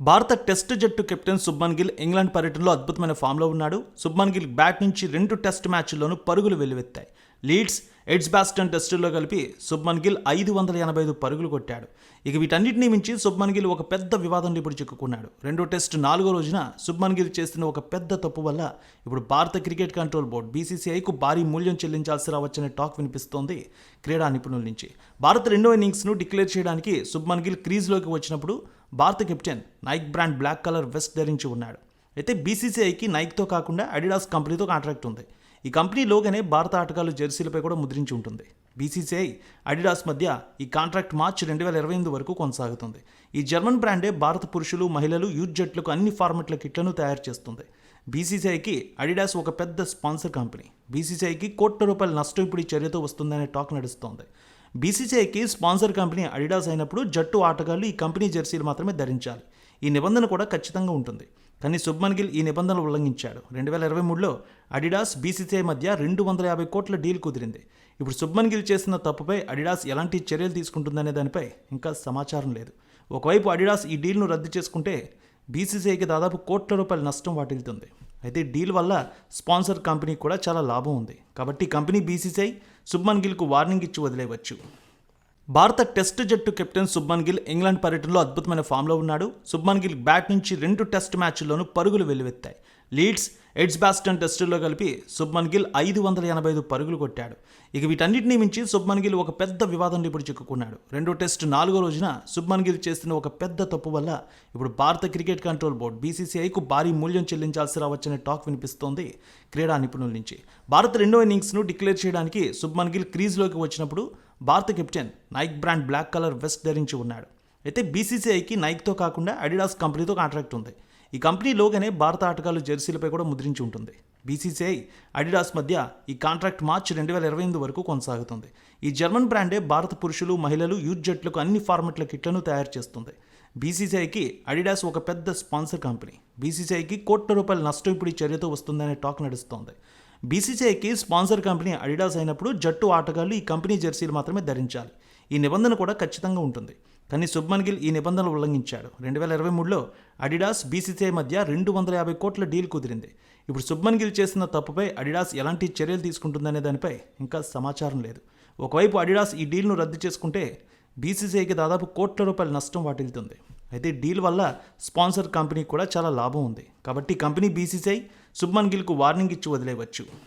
భారత టెస్ట్ జట్టు captain Shubman Gill England పర్యటనలో అద్భుతమైన ఫామ్లో ఉన్నాడు. సుబ్మన్ గిల్ బ్యాట్ నుంచి రెండు టెస్ట్ మ్యాచ్ల్లోనూ పరుగులు వెల్లువెత్తాయి లీడ్స్ ఎడ్స్ బాస్టన్ టెస్టుల్లో కలిపి సుబ్మన్ గిల్ ఐదు వందల ఎనభై ఐదు పరుగులు కొట్టాడు. ఇక వీటన్నిటిని మించి సుబ్మన్ గిల్ ఒక పెద్ద వివాదంలో ఇప్పుడు చిక్కుకున్నాడు. రెండో టెస్ట్ నాలుగో రోజున సుబ్మన్ గిల్ చేసిన ఒక పెద్ద తప్పు వల్ల ఇప్పుడు భారత క్రికెట్ కంట్రోల్ బోర్డు బీసీసీఐకు భారీ మూల్యం చెల్లించాల్సి రావచ్చనే టాక్ వినిపిస్తోంది క్రీడా నిపుణుల నుంచి. భారత్ రెండో ఇన్నింగ్స్ను డిక్లేర్ చేయడానికి సుబ్మన్ గిల్ క్రీజ్లోకి వచ్చినప్పుడు భారత captain Nike brand black colour vest ధరించి ఉన్నాడు. అయితే బీసీసీఐకి నైక్తో కాకుండా అడిడాస్ కంపెనీతో కాంట్రాక్ట్ ఉంది. ఈ కంపెనీలోగానే భారత ఆటగాళ్ళు జెర్సీలపై కూడా ముద్రించి ఉంటుంది. బీసీసీఐ అడిడాస్ మధ్య ఈ కాంట్రాక్ట్ మార్చి రెండు వేల ఇరవై ఎనిమిది వరకు కొనసాగుతుంది. ఈ జర్మన్ బ్రాండే భారత పురుషులు మహిళలు యూత్ జట్లకు అన్ని ఫార్మెట్ల కిట్లను తయారు చేస్తుంది. బీసీసీఐకి అడిడాస్ ఒక పెద్ద స్పాన్సర్ కంపెనీ. బీసీసీఐకి కోట్ల రూపాయల నష్టం ఇప్పుడు ఈ చర్యతో వస్తుందనే టాక్ నడుస్తోంది. బీసీసీఐకి స్పాన్సర్ కంపెనీ అడిడాస్ అయినప్పుడు జట్టు ఆటగాళ్ళు ఈ కంపెనీ జెర్సీలు మాత్రమే ధరించాలి. ఈ నిబంధన కూడా ఖచ్చితంగా ఉంటుంది. కానీ శుభ్మన్ గిల్ ఈ నిబంధనలు ఉల్లంఘించాడు. రెండు వేల ఇరవై మూడులో అడిడాస్ బీసీసీఐ మధ్య రెండు వందల యాభై కోట్ల డీల్ కుదిరింది. ఇప్పుడు శుభ్మన్ గిల్ చేసిన తప్పుపై అడిడాస్ ఎలాంటి చర్యలు తీసుకుంటుందనే దానిపై ఇంకా సమాచారం లేదు. ఒకవైపు అడిడాస్ ఈ డీల్ను రద్దు చేసుకుంటే బీసీసీఐకి దాదాపు కోట్ల రూపాయల నష్టం వాటిల్తుంది అయితే డీల్ వల్ల స్పాన్సర్ కంపెనీ కూడా చాలా లాభం ఉంది. కాబట్టి కంపెనీ బీసీసీఐ శుభ్మన్ గిల్కు వార్నింగ్ ఇచ్చి వదిలేయవచ్చు. భారత టెస్ట్ జట్టు కెప్టెన్ సుబ్మన్ గిల్ ఇంగ్లాండ్ పర్యటనలో అద్భుతమైన ఫామ్లో ఉన్నాడు. సుబ్మన్ గిల్ బ్యాట్ నుంచి రెండు టెస్ట్ మ్యాచ్ల్లోనూ పరుగులు వెల్లువెత్తాయి. లీడ్స్ ఎడ్స్ బాస్టన్ టెస్టుల్లో కలిపి సుబ్మన్ గిల్ ఐదు వందల ఎనభై ఐదు పరుగులు కొట్టాడు. ఇక వీటన్నిటిని మించి సుబ్మన్ గిల్ ఒక పెద్ద వివాదంలో ఇప్పుడు చిక్కుకున్నాడు. రెండో టెస్ట్ నాలుగో రోజున సుబ్మన్ గిల్ చేసిన ఒక పెద్ద తప్పు వల్ల ఇప్పుడు భారత క్రికెట్ కంట్రోల్ బోర్డు బీసీసీఐకు భారీ మూల్యం చెల్లించాల్సి రావచ్చనే టాక్ వినిపిస్తోంది క్రీడా నిపుణుల నుంచి. భారత్ రెండో ఇన్నింగ్స్ను డిక్లేర్ చేయడానికి సుబ్మన్ గిల్ క్రీజ్లోకి వచ్చినప్పుడు భారత captain Nike brand black colour vest ధరించి ఉన్నాడు. అయితే బీసీసీఐకి నైక్తో కాకుండా అడిడాస్ కంపెనీతో కాంట్రాక్ట్ ఉంది. ఈ కంపెనీలోగానే భారత ఆటగాళ్ళు జెర్సీలపై కూడా ముద్రించి ఉంటుంది. బీసీసీఐ అడిడాస్ మధ్య ఈ కాంట్రాక్ట్ మార్చి రెండు వేల ఇరవై ఎనిమిది వరకు కొనసాగుతుంది. ఈ జర్మన్ బ్రాండే భారత పురుషులు మహిళలు యూత్ జట్లకు అన్ని ఫార్మెట్ల కిట్లను తయారు చేస్తుంది. బీసీసీఐకి అడిడాస్ ఒక పెద్ద స్పాన్సర్ కంపెనీ. బీసీసీఐకి కోట్ల రూపాయల నష్టం ఇప్పుడు ఈ చర్యతో వస్తుందనే టాక్ నడుస్తోంది. బీసీసీఐకి స్పాన్సర్ కంపెనీ అడిడాస్ అయినప్పుడు జట్టు ఆటగాళ్ళు ఈ కంపెనీ జెర్సీలు మాత్రమే ధరించాలి. ఈ నిబంధన కూడా ఖచ్చితంగా ఉంటుంది. కానీ శుభ్మన్ గిల్ ఈ నిబంధనలు ఉల్లంఘించాడు. రెండు వేల ఇరవై మూడులో అడిడాస్ బీసీసీఐ మధ్య రెండు వందల యాభై కోట్ల డీల్ కుదిరింది. ఇప్పుడు శుభ్మన్ గిల్ చేసిన తప్పుపై అడిడాస్ ఎలాంటి చర్యలు తీసుకుంటుందనే దానిపై ఇంకా సమాచారం లేదు. ఒకవైపు అడిడాస్ ఈ డీల్ను రద్దు చేసుకుంటే బీసీసీఐకి దాదాపు కోట్ల రూపాయల నష్టం వాటిల్తుంది అయితే డీల్ వల్ల స్పాన్సర్ కంపెనీకి కూడా చాలా లాభం ఉంది. కాబట్టి కంపెనీ బీసీసీఐ శుభ్మన్ గిల్కు వార్నింగ్ ఇచ్చి వదిలేయవచ్చు.